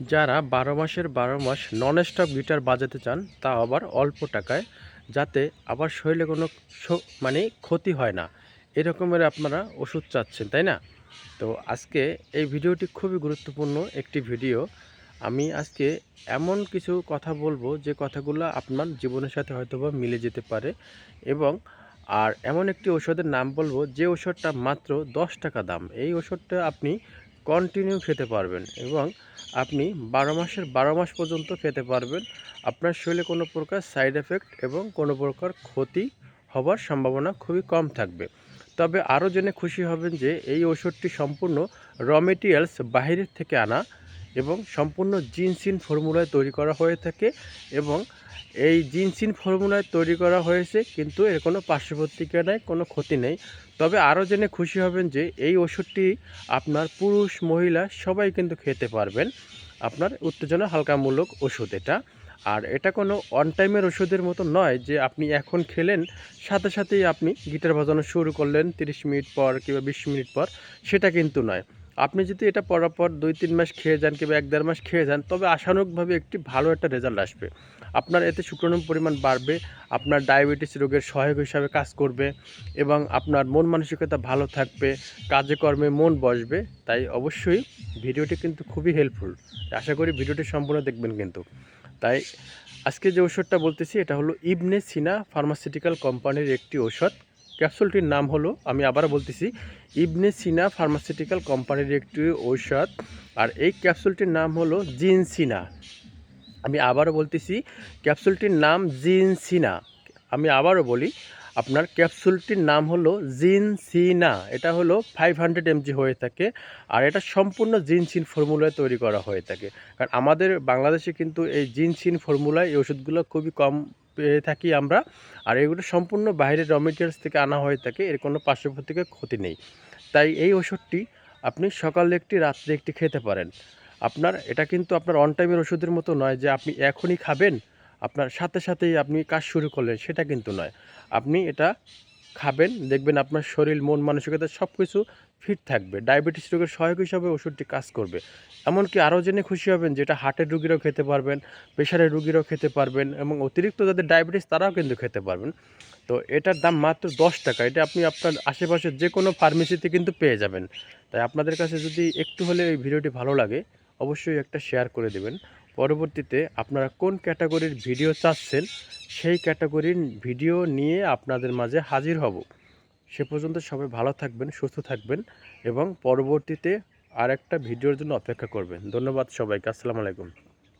যারা বারো মাসের বারো মাস নন স্টপ গিটার বাজাতে চান, তা আবার অল্প টাকায়, যাতে আবার শরীরে কোনো মানে ক্ষতি হয় না। এরকমের আপনারা ওষুধ চাচ্ছেন, তাই না? তো আজকে এই ভিডিওটি খুবই গুরুত্বপূর্ণ একটি ভিডিও। আমি আজকে এমন কিছু কথা বলব, যে কথাগুলো আপনার জীবনের সাথে হয়তোবা মিলে যেতে পারে এবং আর এমন একটি ওষুধের নাম বলব, যে ওষুধটা মাত্র দশ টাকা দাম। এই ওষুধটা আপনি কন্টিনিউ খেতে পারবেন এবং আপনি বারো মাসের বারো মাস পর্যন্ত খেতে পারবেন। আপনার শরীরে কোনো প্রকার সাইড এফেক্ট এবং কোনো প্রকার ক্ষতি হবার সম্ভাবনা খুবই কম থাকবে। তবে আরও জেনে খুশি হবেন যে এই ওষুধটি সম্পূর্ণ র মেটেরিয়ালস বাহিরের থেকে আনা এবং সম্পূর্ণ জিনসিন ফর্মুলায় তৈরি করা হয়ে থাকে এবং এই জিনসিন ফর্মুলায় তৈরি করা হয়েছে কিন্তু এর কোনো পার্শ্ববর্তীকা নেই, কোনো ক্ষতি নেই। তবে আরও জেনে খুশি হবেন যে এই ওষুধটি আপনার পুরুষ, মহিলা সবাই কিন্তু খেতে পারবেন। আপনার উত্তেজনা হালকামূলক ওষুধ এটা। আর এটা কোনো অন টাইমের ওষুধের মতো নয় যে আপনি এখন খেলেন, সাথে সাথেই আপনি গিটার বাজানো শুরু করলেন তিরিশ মিনিট পর কিংবা বিশ মিনিট পর, সেটা কিন্তু নয়। আপনি যদি এটা পরাপর দুই, তিন মাস খেয়ে যান কিংবা এক, দেড় মাস খেয়ে যান, তবে আশানুরূপভাবে একটি ভালো একটা রেজাল্ট আসবে। আপনার এতে শুক্রাণুর পরিমাণ বাড়বে, আপনার ডায়াবেটিস রোগের সহায়ক হিসাবে কাজ করবে এবং আপনার মন মানসিকতা ভালো থাকবে, কাজে কর্মে মন বসবে, তাই অবশ্যই ভিডিওটি কিন্তু খুবই হেল্পফুল আশা করি ভিডিওটি সম্পূর্ণ দেখবেন কিন্তু। তাই আজকে যে ওষুধটা বলতেছি, এটা হলো ইবনে সিনা ফার্মাসিউটিক্যাল কোম্পানির একটি ঔষধ। ক্যাপসুলটির নাম হলো, আমি আবারও বলতেছি, ইবনে সিনা ফার্মাসিউটিক্যাল কোম্পানির একটি ঔষধ, আর এই ক্যাপসুলটির নাম হলো জিনসিনা আমি আবারও বলতেছি, ক্যাপসুলটির নাম জিনসিনা আমি আবারও বলি, আপনার ক্যাপসুলটির নাম হলো জিনসিনা এটা হলো ফাইভ হান্ড্রেড এমজি হয়ে থাকে, আর এটা সম্পূর্ণ জিনসিন ফর্মুলায় তৈরি করা হয়ে থাকে। কারণ আমাদের বাংলাদেশে কিন্তু এই জিনসিন ফর্মুলায় এই ওষুধগুলো খুবই কম পেয়ে থাকি আমরা। আর এগুলো সম্পূর্ণ বাইরের র মেটেরিয়ালস থেকে আনা হয়ে থাকে, এর কোনো পার্শ্ববর্তীকে ক্ষতি নেই। তাই এই ওষুধটি আপনি সকালে একটি, রাত্রে একটি খেতে পারেন। আপনার, এটা কিন্তু আপনার অন টাইমের ওষুধের মতো নয় যে আপনি এখনই খাবেন, আপনার সাথে সাথেই আপনি কাজ শুরু করলেন, সেটা কিন্তু নয়। আপনি এটা খাবেন, দেখবেন আপনার শরীর, মন মানসিকতা সব কিছু ফিট থাকবে। ডায়াবেটিস রোগের সহায়ক হিসাবে ওষুধটি কাজ করবে। এমনকি আরও জেনে খুশি হবেন যেটা হার্টের রুগীরাও খেতে পারবেন প্রেশারের রুগীরাও খেতে পারবেন এবং অতিরিক্ত যাদের ডায়াবেটিস তারাও কিন্তু খেতে পারবেন। তো এটার দাম মাত্র দশ টাকা। এটা আপনি আপনার আশেপাশের যে কোনো ফার্মেসিতে কিন্তু পেয়ে যাবেন। তাই আপনাদের কাছে যদি একটু হলে এই ভিডিওটি ভালো লাগে, অবশ্যই একটা শেয়ার করে দেবেন। পরবর্তীতে আপনারা কোন ক্যাটাগরির ভিডিও চাচ্ছেন, সেই ক্যাটাগরির ভিডিও নিয়ে আপনাদের মাঝে হাজির হব। সে পর্যন্ত সবাই ভালো থাকবেন, সুস্থ থাকবেন এবং পরবর্তীতে আর একটা ভিডিওর জন্য অপেক্ষা করবেন। ধন্যবাদ সবাইকে, আসসালামু আলাইকুম।